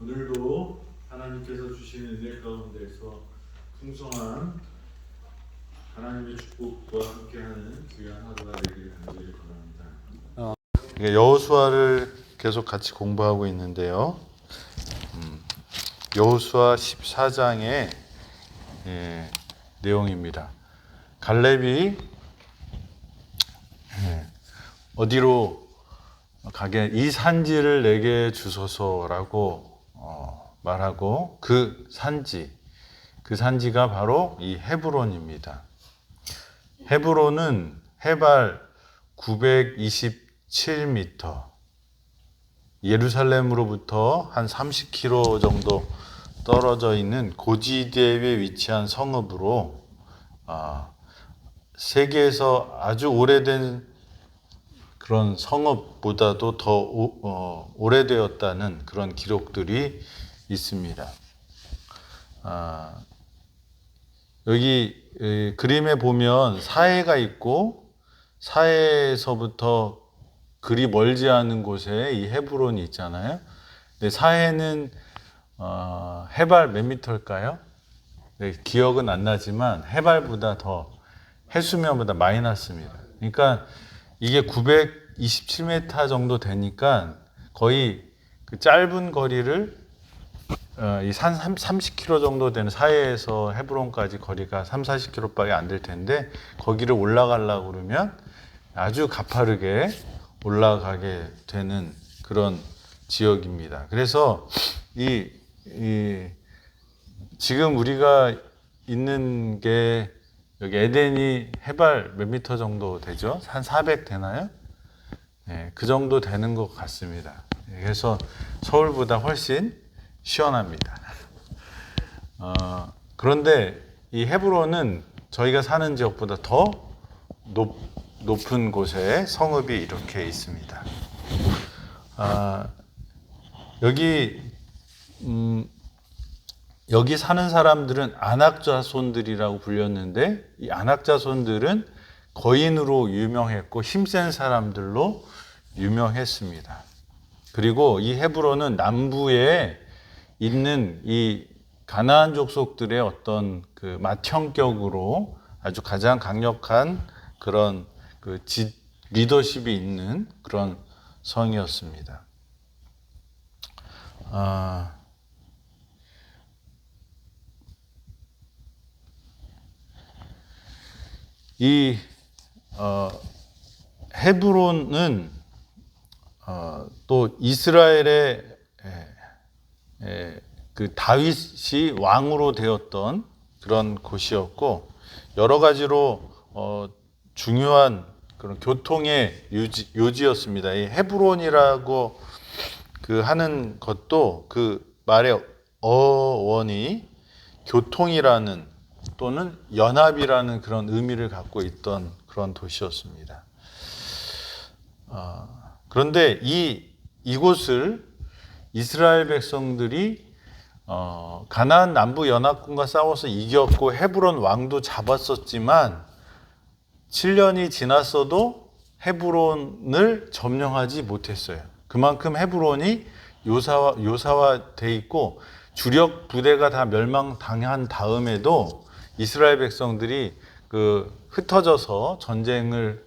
오늘도 하나님께서 주시는 은혜 가운데서 풍성한 하나님의 축복과 함께하는 귀한 하루가 되기를 간절히 바랍니다. 여호수아를 계속 같이 공부하고 있는데요. 음, 여호수아 14장의 예, 내용입니다. 갈렙이 예, 어디로 가게 이 산지를 내게 주소서라고 어, 말하고 그 산지 그 산지가 바로 이 헤브론입니다. 헤브론은 해발 927m 예루살렘으로부터 한 30km 정도 떨어져 있는 고지대에 위치한 성읍으로 아, 세계에서 아주 오래된 그런 성읍보다도 더 오, 어, 오래되었다는 그런 기록들이 있습니다. 아, 여기 에, 그림에 보면 사해가 있고 사해에서부터 그리 멀지 않은 곳에 이 헤브론이 있잖아요. 근데 사해는 어, 해발 몇 미터일까요? 네, 기억은 안 나지만 해발보다 더 해수면보다 많이 났습니다. 그러니까 이게 927m 정도 되니까 거의 그 짧은 거리를 어, 이산 30km 정도 되는 사해에서 헤브론까지 거리가 3, 40km밖에 안 될 텐데 거기를 올라가려고 그러면 아주 가파르게 올라가게 되는 그런 지역입니다. 그래서 이, 이 지금 우리가 있는 게 여기 에덴이 해발 몇 미터 정도 되죠? 한 400 되나요? 네, 그 정도 되는 것 같습니다. 네, 그래서 서울보다 훨씬 시원합니다. 어, 그런데 이 헤브론은 저희가 사는 지역보다 더 높, 높은 곳에 성읍이 이렇게 있습니다. 아, 여기 음, 여기 사는 사람들은 안악자손들이라고 불렸는데 이 안악자손들은 거인으로 유명했고 힘센 사람들로 유명했습니다. 그리고 이 헤브론은 남부에 있는 이 가나안 족속들의 어떤 그 맏형격으로 아주 가장 강력한 그런 그 지, 리더십이 있는 그런 성이었습니다. 아, 이 어, 헤브론은 어, 또 이스라엘의 에, 에, 그 다윗이 왕으로 되었던 그런 곳이었고 여러 가지로 어, 중요한 그런 교통의 유지, 요지였습니다. 이 헤브론이라고 그 하는 것도 그 말의 어원이 교통이라는 또는 연합이라는 그런 의미를 갖고 있던 그런 도시였습니다. 어, 그런데 이 이곳을 이스라엘 백성들이 어, 가나안 남부 연합군과 싸워서 이겼고 헤브론 왕도 잡았었지만 7년이 지났어도 헤브론을 점령하지 못했어요. 그만큼 헤브론이 요사화 요사화 돼 있고 주력 부대가 다 멸망당한 다음에도 이스라엘 백성들이 그 흩어져서 전쟁을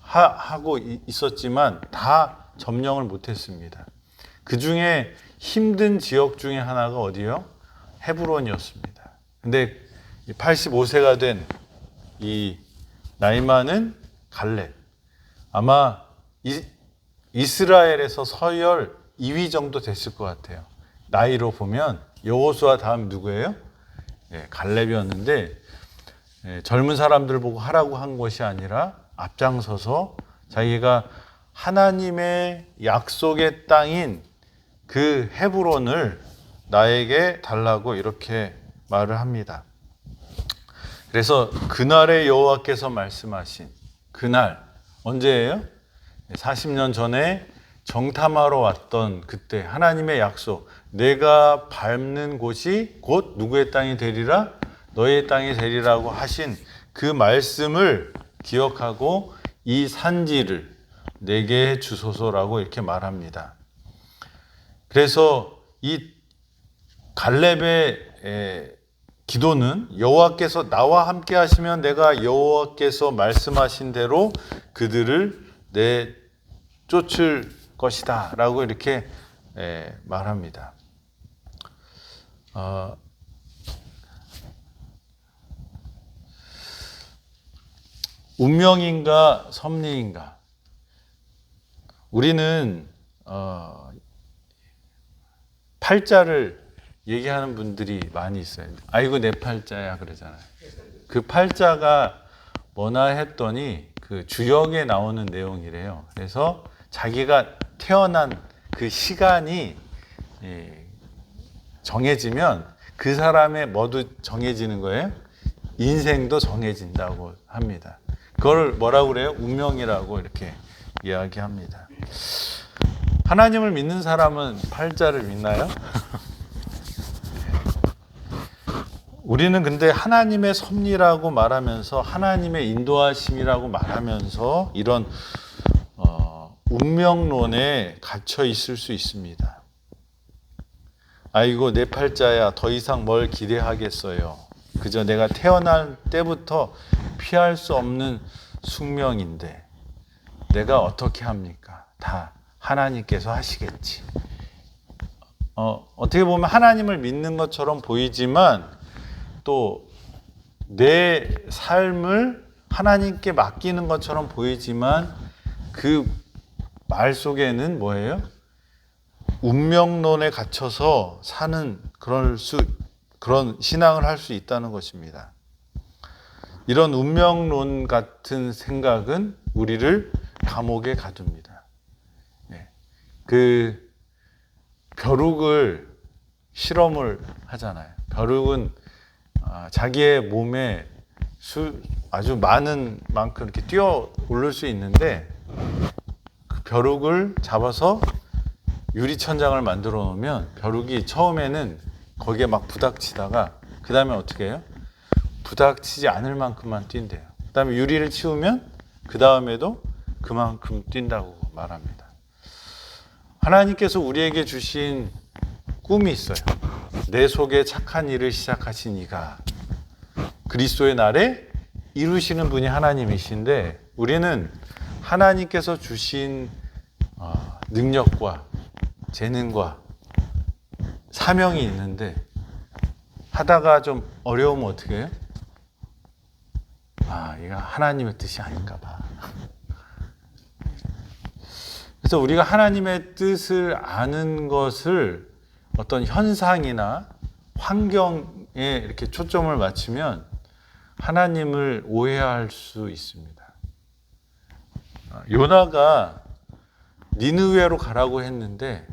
하, 고 있었지만 다 점령을 못했습니다. 그 중에 힘든 지역 중에 하나가 어디요? 헤브론이었습니다. 근데 85세가 된 이 나이 많은 갈렙 아마 이, 이스라엘에서 서열 2위 정도 됐을 것 같아요. 나이로 보면 여호수아 다음 누구예요? 예, 갈렙이었는데 예, 젊은 사람들 보고 하라고 한 것이 아니라 앞장서서 자기가 하나님의 약속의 땅인 그 헤브론을 나에게 달라고 이렇게 말을 합니다. 그래서 그날의 여호와께서 말씀하신 그날 언제예요? 40년 전에 정탐하러 왔던 그때 하나님의 약속 내가 밟는 곳이 곧 누구의 땅이 되리라 너의 땅이 되리라고 하신 그 말씀을 기억하고 이 산지를 내게 주소서라고 이렇게 말합니다. 그래서 이 갈렙의 에, 기도는 여호와께서 나와 함께 하시면 내가 여호와께서 말씀하신 대로 그들을 내 쫓을 것이다라고 이렇게 에, 말합니다. 어, 운명인가 섭리인가? 우리는 어, 팔자를 얘기하는 분들이 많이 있어요. 아이고 내 팔자야 그러잖아요. 그 팔자가 뭐나 했더니 그 주역에 나오는 내용이래요. 그래서 자기가 태어난 그 시간이 예, 정해지면 그 사람의 뭐도 정해지는 거예요? 인생도 정해진다고 합니다. 그걸 뭐라고 그래요? 운명이라고 이렇게 이야기합니다. 하나님을 믿는 사람은 팔자를 믿나요? 우리는 근데 하나님의 섭리라고 말하면서 하나님의 인도하심이라고 말하면서 이런 어, 운명론에 갇혀 있을 수 있습니다. 아이고 내 팔자야 더 이상 뭘 기대하겠어요. 그저 내가 태어날 때부터 피할 수 없는 숙명인데 내가 어떻게 합니까? 다 하나님께서 하시겠지. 어, 어떻게 보면 하나님을 믿는 것처럼 보이지만 또 내 삶을 하나님께 맡기는 것처럼 보이지만 그 말 속에는 뭐예요? 운명론에 갇혀서 사는 그런 수 그런 신앙을 할 수 있다는 것입니다. 이런 운명론 같은 생각은 우리를 감옥에 가둡니다. 예. 그 벼룩을 실험을 하잖아요. 벼룩은 아, 자기의 몸에 수, 아주 많은 만큼 이렇게 뛰어 오를 수 있는데 그 벼룩을 잡아서 유리 천장을 만들어 놓으면 벼룩이 처음에는 거기에 막 부닥치다가 그 다음에 어떻게 해요? 부닥치지 않을 만큼만 뛴대요. 그 다음에 유리를 치우면 그 다음에도 그만큼 뛴다고 말합니다. 하나님께서 우리에게 주신 꿈이 있어요. 내 속에 착한 일을 시작하신 이가 그리스도의 날에 이루시는 분이 하나님이신데 우리는 하나님께서 주신 어, 능력과 재능과 사명이 있는데 하다가 좀 어려우면 어떻게 해요? 아, 이거 하나님의 뜻이 아닌가 봐. 그래서 우리가 하나님의 뜻을 아는 것을 어떤 현상이나 환경에 이렇게 초점을 맞추면 하나님을 오해할 수 있습니다. 아, 요나가 니느웨로 가라고 했는데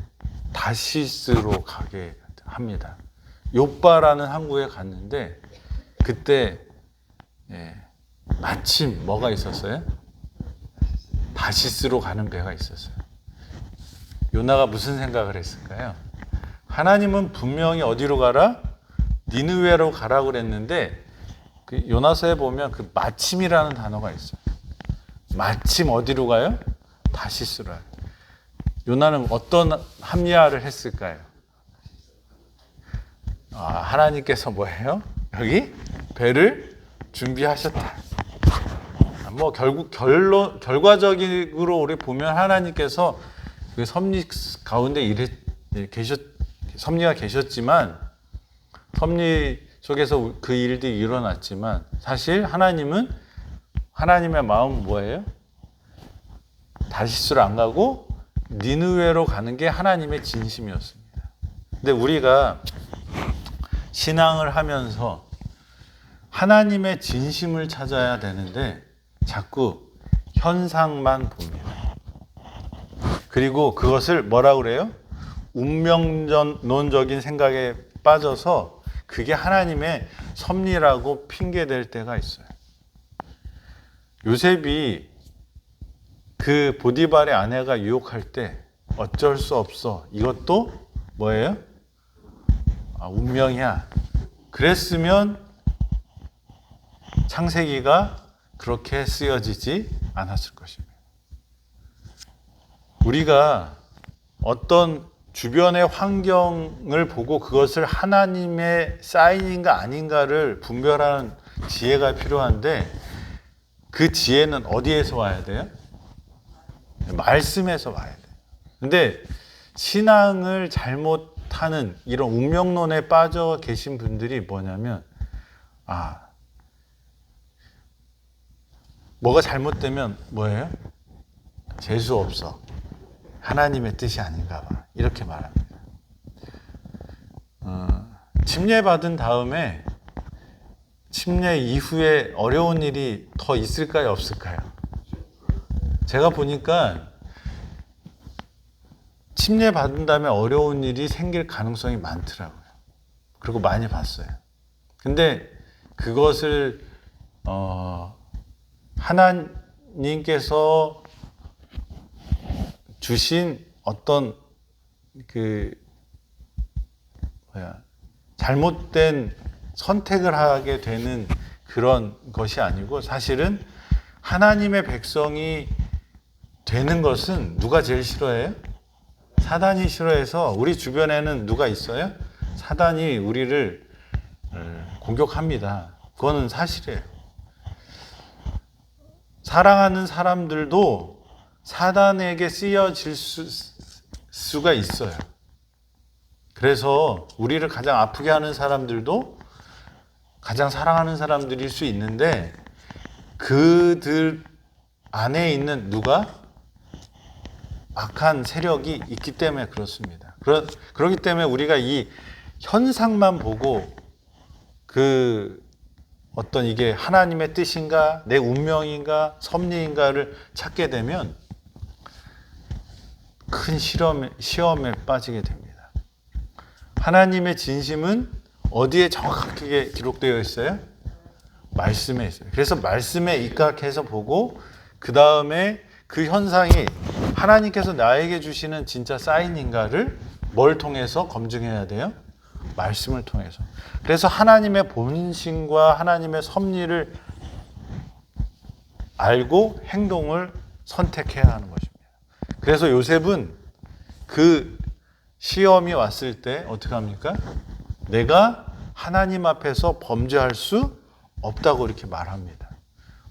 다시스로 가게 합니다. 요바라는 항구에 갔는데 그때 예, 마침 뭐가 있었어요? 다시스로 가는 배가 있었어요. 요나가 무슨 생각을 했을까요? 하나님은 분명히 어디로 가라? 니느웨로 가라고 그랬는데 그 요나서에 보면 그 마침이라는 단어가 있어요. 마침 어디로 가요? 다시스로. 요 나는 어떤 합리화를 했을까요? 아, 하나님께서 뭐예요? 여기 배를 준비하셨다. 뭐 결국 결론 결과적으로 우리 보면 하나님께서 그 섭리 가운데 일해 계셨 섭리가 계셨지만 섭리 속에서 그 일들이 일어났지만 사실 하나님은 하나님의 마음은 뭐예요? 다시스로 안 가고 니느웨로 가는 게 하나님의 진심이었습니다. 근데 우리가 신앙을 하면서 하나님의 진심을 찾아야 되는데 자꾸 현상만 봅니다. 그리고 그것을 뭐라 그래요? 운명론적인 생각에 빠져서 그게 하나님의 섭리라고 핑계댈 때가 있어요. 요셉이 그 보디발의 아내가 유혹할 때 어쩔 수 없어. 이것도 뭐예요? 아, 운명이야. 그랬으면 창세기가 그렇게 쓰여지지 않았을 것입니다. 우리가 어떤 주변의 환경을 보고 그것을 하나님의 사인인가 아닌가를 분별하는 지혜가 필요한데 그 지혜는 어디에서 와야 돼요? 말씀에서 와야 돼요. 근데 신앙을 잘못하는 이런 운명론에 빠져 계신 분들이 뭐냐면 아 뭐가 잘못되면 뭐예요? 재수 없어. 하나님의 뜻이 아닌가 봐. 이렇게 말합니다. 어, 침례 받은 다음에 침례 이후에 어려운 일이 더 있을까요, 없을까요? 제가 보니까 침례 받은 다음에 어려운 일이 생길 가능성이 많더라고요. 그리고 많이 봤어요. 근데 그것을 어, 하나님께서 주신 어떤 그 뭐야 잘못된 선택을 하게 되는 그런 것이 아니고 사실은 하나님의 백성이 되는 것은 누가 제일 싫어해요? 사단이 싫어해서 우리 주변에는 누가 있어요? 사단이 우리를 어, 공격합니다. 그거는 사실이에요. 사랑하는 사람들도 사단에게 쓰여질 수, 수가 있어요. 그래서 우리를 가장 아프게 하는 사람들도 가장 사랑하는 사람들일 수 있는데 그들 안에 있는 누가 악한 세력이 있기 때문에 그렇습니다. 그러, 그렇기 때문에 우리가 이 현상만 보고 그 어떤 이게 하나님의 뜻인가, 내 운명인가, 섭리인가를 찾게 되면 큰 실험에, 시험에 빠지게 됩니다. 하나님의 진심은 어디에 정확하게 기록되어 있어요? 말씀에 있어요. 그래서 말씀에 입각해서 보고 그 다음에 그 현상이 하나님께서 나에게 주시는 진짜 사인인가를 뭘 통해서 검증해야 돼요? 말씀을 통해서. 그래서 하나님의 본심과 하나님의 섭리를 알고 행동을 선택해야 하는 것입니다. 그래서 요셉은 그 시험이 왔을 때 어떻게 합니까? 내가 하나님 앞에서 범죄할 수 없다고 이렇게 말합니다.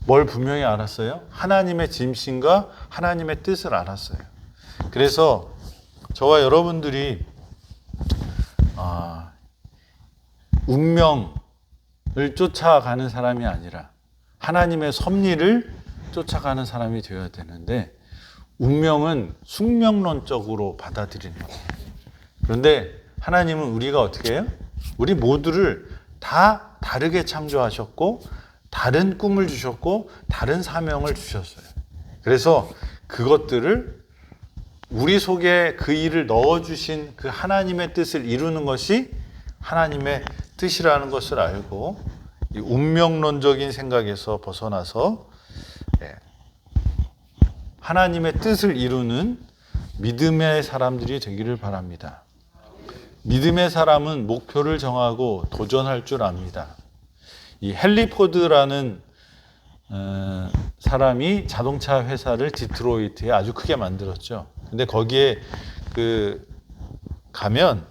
뭘 분명히 알았어요? 하나님의 짐신과 하나님의 뜻을 알았어요. 그래서 저와 여러분들이 아, 운명을 쫓아가는 사람이 아니라 하나님의 섭리를 쫓아가는 사람이 되어야 되는데 운명은 숙명론적으로 받아들이는 거예요. 그런데 하나님은 우리가 어떻게 해요? 우리 모두를 다 다르게 창조하셨고 다른 꿈을 주셨고 다른 사명을 주셨어요. 그래서 그것들을 우리 속에 그 일을 넣어 주신 그 하나님의 뜻을 이루는 것이 하나님의 뜻이라는 것을 알고 이 운명론적인 생각에서 벗어나서 예, 하나님의 뜻을 이루는 믿음의 사람들이 되기를 바랍니다. 믿음의 사람은 목표를 정하고 도전할 줄 압니다. 이 헨리 포드라는 어, 사람이 자동차 회사를 디트로이트에 아주 크게 만들었죠. 근데 거기에 그 가면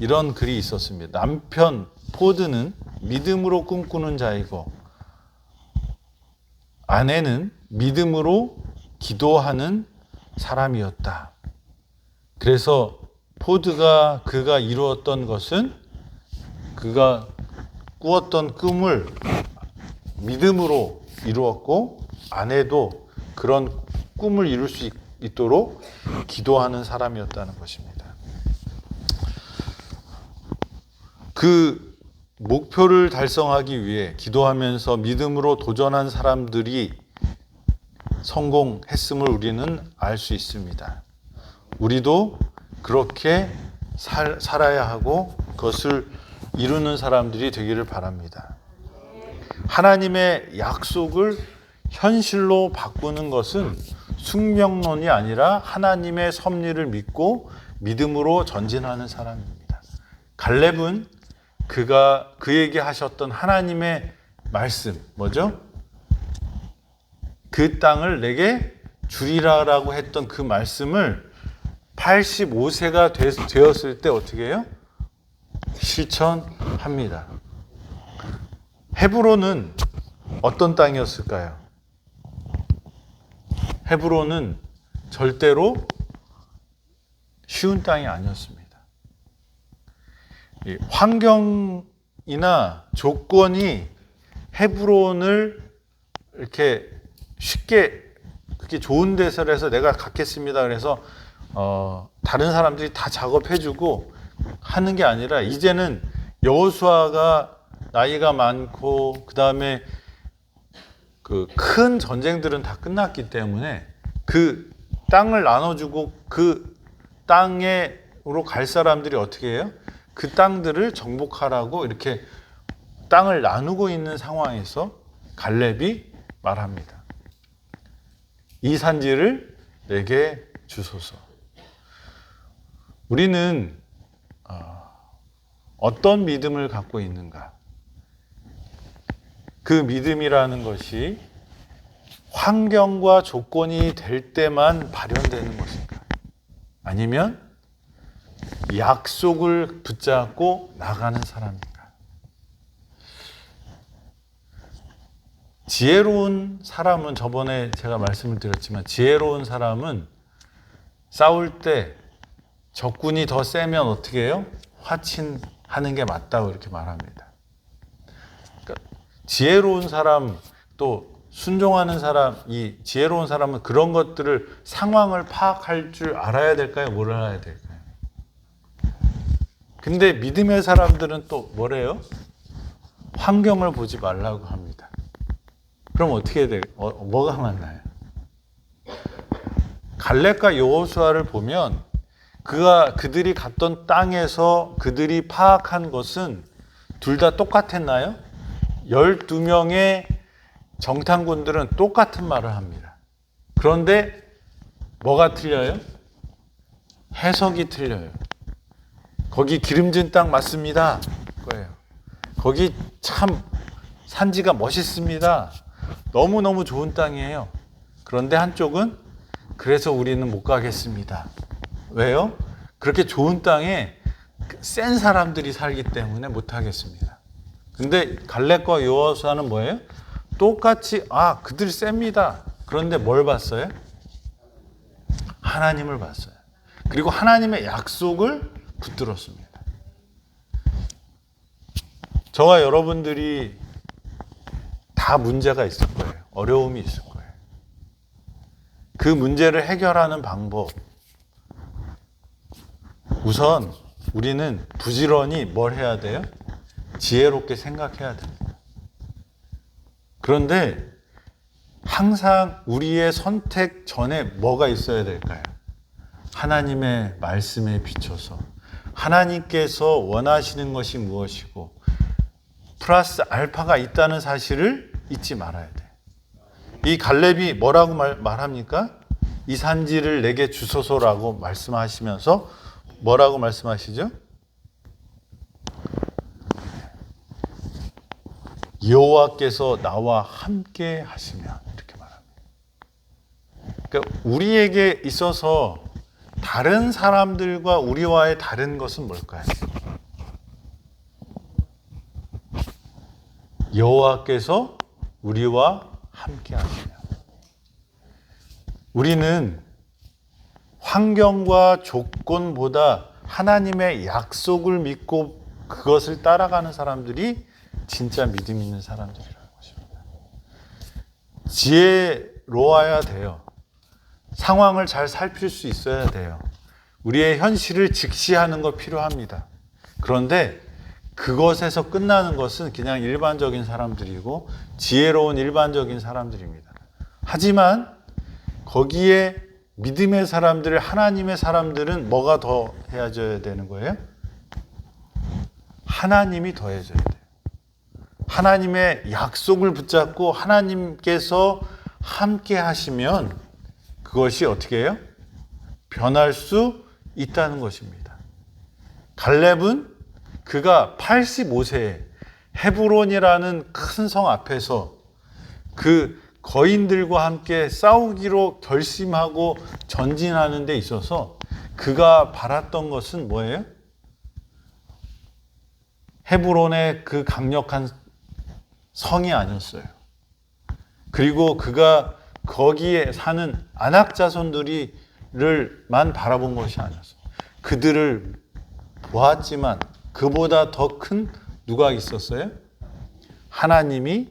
이런 글이 있었습니다. 남편 포드는 믿음으로 꿈꾸는 자이고 아내는 믿음으로 기도하는 사람이었다. 그래서 포드가 그가 이루었던 것은 그가 꾸었던 꿈을 믿음으로 이루었고 아내도 그런 꿈을 이룰 수 있도록 기도하는 사람이었다는 것입니다. 그 목표를 달성하기 위해 기도하면서 믿음으로 도전한 사람들이 성공했음을 우리는 알 수 있습니다. 우리도 그렇게 살, 살아야 하고 그것을 이루는 사람들이 되기를 바랍니다. 하나님의 약속을 현실로 바꾸는 것은 숙명론이 아니라 하나님의 섭리를 믿고 믿음으로 전진하는 사람입니다. 갈렙은 그가 그에게 하셨던 하나님의 말씀 뭐죠? 그 땅을 내게 주리라라고 했던 그 말씀을 85세가 되었을 때 어떻게 해요? 실천합니다. 헤브론은 어떤 땅이었을까요? 헤브론은 절대로 쉬운 땅이 아니었습니다. 이 환경이나 조건이 헤브론을 이렇게 쉽게 그렇게 좋은 데서 해서 내가 갖겠습니다. 그래서 어, 다른 사람들이 다 작업해주고 하는 게 아니라 이제는 여호수아가 나이가 많고 그 다음에 그 큰 전쟁들은 다 끝났기 때문에 그 땅을 나눠주고 그 땅에로 갈 사람들이 어떻게 해요? 그 땅들을 정복하라고 이렇게 땅을 나누고 있는 상황에서 갈렙이 말합니다. 이 산지를 내게 주소서. 우리는 어, 어떤 믿음을 갖고 있는가? 그 믿음이라는 것이 환경과 조건이 될 때만 발현되는 것인가? 아니면 약속을 붙잡고 나가는 사람인가? 지혜로운 사람은 저번에 제가 말씀을 드렸지만 지혜로운 사람은 싸울 때 적군이 더 세면 어떻게 해요? 화친 하는 게 맞다고 이렇게 말합니다. 그러니까 지혜로운 사람 또 순종하는 사람, 이 지혜로운 사람은 그런 것들을 상황을 파악할 줄 알아야 될까요? 뭘 알아야 될까요? 근데 믿음의 사람들은 또 뭐래요? 환경을 보지 말라고 합니다. 그럼 어떻게 돼? 어, 뭐가 맞나요? 갈렙과 여호수아를 보면 그가 그들이 갔던 땅에서 그들이 파악한 것은 둘 다 똑같았나요? 12명의 정탐꾼들은 똑같은 말을 합니다. 그런데 뭐가 틀려요? 해석이 틀려요. 거기 기름진 땅 맞습니다. 거예요. 거기 참 산지가 멋있습니다. 너무너무 좋은 땅이에요. 그런데 한쪽은 그래서 우리는 못 가겠습니다. 왜요? 그렇게 좋은 땅에 센 사람들이 살기 때문에 못 하겠습니다. 근데 갈렙과 여호수아는 뭐예요? 똑같이 아 그들 셉니다. 그런데 뭘 봤어요? 하나님을 봤어요. 그리고 하나님의 약속을 붙들었습니다. 저와 여러분들이 다 문제가 있을 거예요. 어려움이 있을 거예요. 그 문제를 해결하는 방법. 우선 우리는 부지런히 뭘 해야 돼요? 지혜롭게 생각해야 됩니다. 그런데 항상 우리의 선택 전에 뭐가 있어야 될까요? 하나님의 말씀에 비춰서 하나님께서 원하시는 것이 무엇이고 플러스 알파가 있다는 사실을 잊지 말아야 돼. 이 갈렙이 뭐라고 말, 말합니까? 이 산지를 내게 주소서라고 말씀하시면서 뭐라고 말씀하시죠? 여호와께서 나와 함께 하시면 이렇게 말합니다. 그러니까 우리에게 있어서 다른 사람들과 우리와의 다른 것은 뭘까요? 여호와께서 우리와 함께 하시면 우리는 환경과 조건보다 하나님의 약속을 믿고 그것을 따라가는 사람들이 진짜 믿음 있는 사람들이라는 것입니다. 지혜로워야 돼요. 상황을 잘 살필 수 있어야 돼요. 우리의 현실을 직시하는 거 필요합니다. 그런데 그것에서 끝나는 것은 그냥 일반적인 사람들이고 지혜로운 일반적인 사람들입니다. 하지만 거기에 믿음의 사람들, 하나님의 사람들은 뭐가 더 해야져야 되는 거예요? 하나님이 더해져야 돼요. 하나님의 약속을 붙잡고 하나님께서 함께 하시면 그것이 어떻게 해요? 변할 수 있다는 것입니다. 갈렙은 그가 85세에 헤브론이라는 큰 성 앞에서 그 거인들과 함께 싸우기로 결심하고 전진하는 데 있어서 그가 바랐던 것은 뭐예요? 헤브론의 그 강력한 성이 아니었어요. 그리고 그가 거기에 사는 안악 자손들이를만 바라본 것이 아니었어요. 그들을 보았지만 그보다 더 큰 누가 있었어요? 하나님이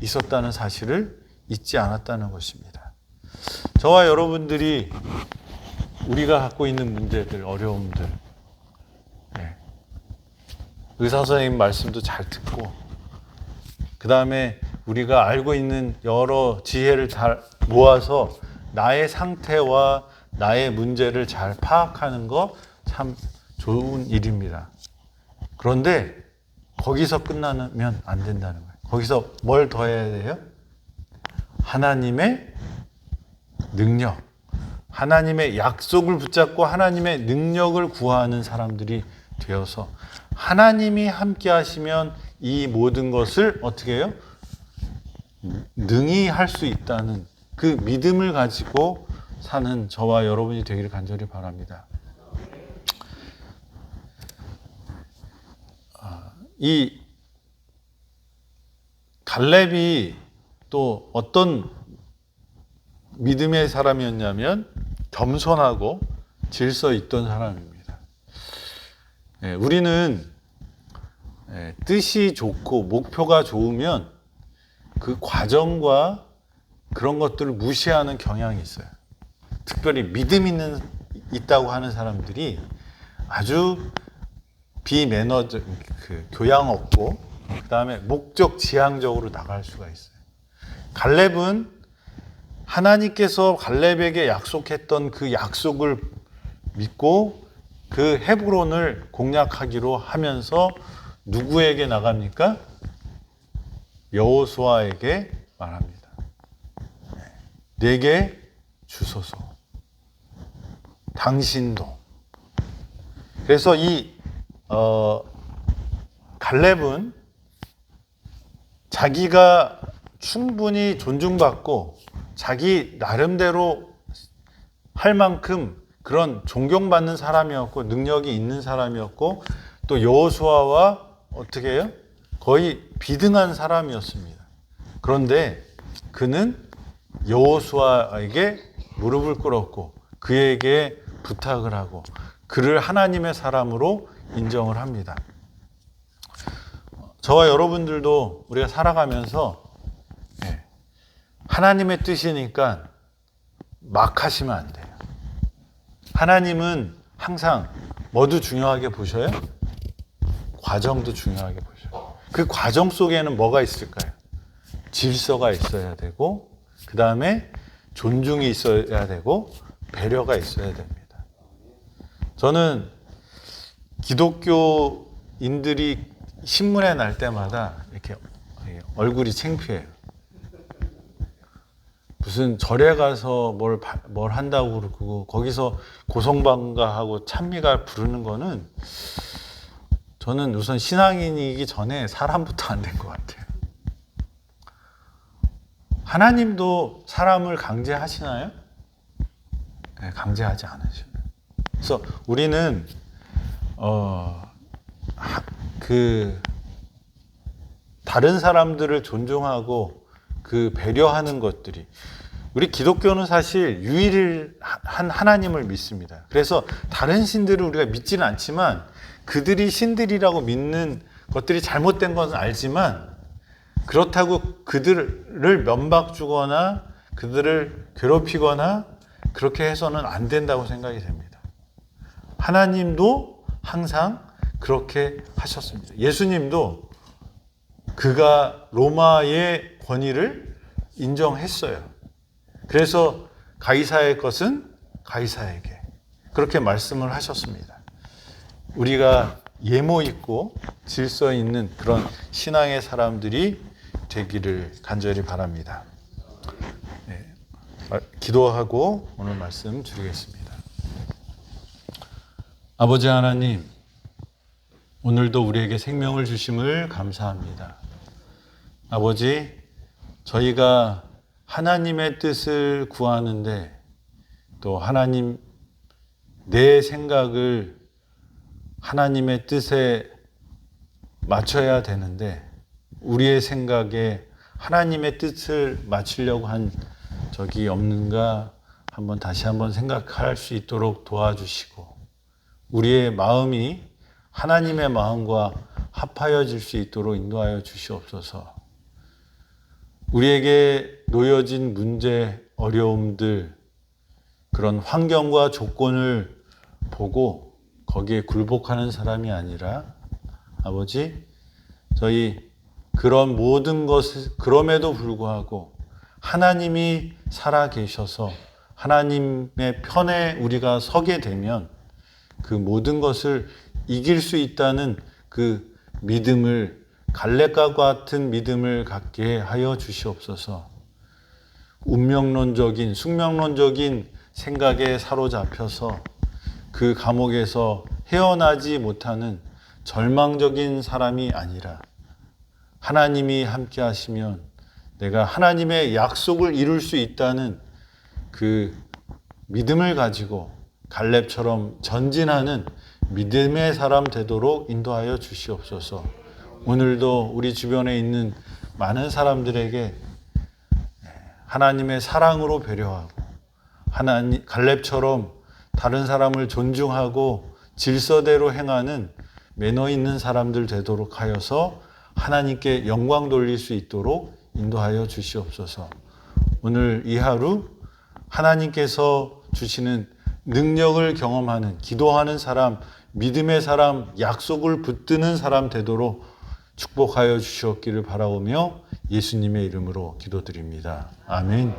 있었다는 사실을 잊지 않았다는 것입니다. 저와 여러분들이 우리가 갖고 있는 문제들, 어려움들, 네. 의사 선생님 말씀도 잘 듣고, 그 다음에 우리가 알고 있는 여러 지혜를 잘 모아서 나의 상태와 나의 문제를 잘 파악하는 거 참 좋은 일입니다. 그런데 거기서 끝나면 안 된다는 거예요. 거기서 뭘 더 해야 돼요? 하나님의 능력, 하나님의 약속을 붙잡고 하나님의 능력을 구하는 사람들이 되어서 하나님이 함께 하시면 이 모든 것을 어떻게 해요? 능히 할 수 있다는 그 믿음을 가지고 사는 저와 여러분이 되기를 간절히 바랍니다. 아, 이 갈렙이 또 어떤 믿음의 사람이었냐면 겸손하고 질서 있던 사람입니다. 예, 우리는 예, 뜻이 좋고 목표가 좋으면 그 과정과 그런 것들을 무시하는 경향이 있어요. 특별히 믿음 있는 있다고 하는 사람들이 아주 비매너적 그 교양 없고 그다음에 목적 지향적으로 나갈 수가 있어요. 갈렙은 하나님께서 갈렙에게 약속했던 그 약속을 믿고 그 헤브론을 공략하기로 하면서 누구에게 나갑니까? 여호수아에게 말합니다. 내게 주소서. 당신도. 그래서 이 어, 갈렙은 자기가 충분히 존중받고 자기 나름대로 할 만큼 그런 존경받는 사람이었고 능력이 있는 사람이었고 또 여호수아와 어떻게 해요? 거의 비등한 사람이었습니다. 그런데 그는 여호수아에게 무릎을 꿇었고 그에게 부탁을 하고 그를 하나님의 사람으로 인정을 합니다. 저와 여러분들도 우리가 살아가면서 네, 하나님의 뜻이니까 막 하시면 안 돼요. 하나님은 항상 뭐도 중요하게 보셔요? 과정도 중요하게 보셔요. 그 과정 속에는 뭐가 있을까요? 질서가 있어야 되고, 그 다음에 존중이 있어야 되고, 배려가 있어야 됩니다. 저는 기독교인들이 신문에 날 때마다 이렇게 얼굴이 창피해요. 무슨 절에 가서 뭘, 뭘 한다고 그러고, 거기서 고성방가하고 찬미가 부르는 거는 저는 우선 신앙인이기 전에 사람부터 안 된 것 같아요. 하나님도 사람을 강제하시나요? 네, 강제하지 않으셔요. 그래서 우리는 어, 그 다른 사람들을 존중하고 그 배려하는 것들이 우리 기독교는 사실 유일한 하나님을 믿습니다. 그래서 다른 신들을 우리가 믿지는 않지만 그들이 신들이라고 믿는 것들이 잘못된 것은 알지만 그렇다고 그들을 면박 주거나 그들을 괴롭히거나 그렇게 해서는 안 된다고 생각이 됩니다. 하나님도 항상 그렇게 하셨습니다. 예수님도 그가 로마의 권위를 인정했어요. 그래서 가이사의 것은 가이사에게 그렇게 말씀을 하셨습니다. 우리가 예모 있고 질서 있는 그런 신앙의 사람들이 되기를 간절히 바랍니다. 네, 기도하고 오늘 말씀 드리겠습니다. 아버지 하나님, 오늘도 우리에게 생명을 주심을 감사합니다. 아버지, 저희가 하나님의 뜻을 구하는데 또 하나님 내 생각을 하나님의 뜻에 맞춰야 되는데 우리의 생각에 하나님의 뜻을 맞추려고 한 적이 없는가 한번 다시 한번 생각할 수 있도록 도와주시고 우리의 마음이 하나님의 마음과 합하여질 수 있도록 인도하여 주시옵소서. 우리에게 놓여진 문제, 어려움들, 그런 환경과 조건을 보고 거기에 굴복하는 사람이 아니라 아버지, 저희 그런 모든 것을, 그럼에도 불구하고 하나님이 살아 계셔서 하나님의 편에 우리가 서게 되면 그 모든 것을 이길 수 있다는 그 믿음을 갈렙과 같은 믿음을 갖게 하여 주시옵소서. 운명론적인 숙명론적인 생각에 사로잡혀서 그 감옥에서 헤어나지 못하는 절망적인 사람이 아니라 하나님이 함께 하시면 내가 하나님의 약속을 이룰 수 있다는 그 믿음을 가지고 갈렙처럼 전진하는 믿음의 사람 되도록 인도하여 주시옵소서. 오늘도 우리 주변에 있는 많은 사람들에게 하나님의 사랑으로 배려하고 하나님 갈렙처럼 다른 사람을 존중하고 질서대로 행하는 매너 있는 사람들 되도록 하여서 하나님께 영광 돌릴 수 있도록 인도하여 주시옵소서. 오늘 이 하루 하나님께서 주시는 능력을 경험하는 기도하는 사람, 믿음의 사람, 약속을 붙드는 사람 되도록 축복하여 주시옵기를 바라오며 예수님의 이름으로 기도드립니다. 아멘.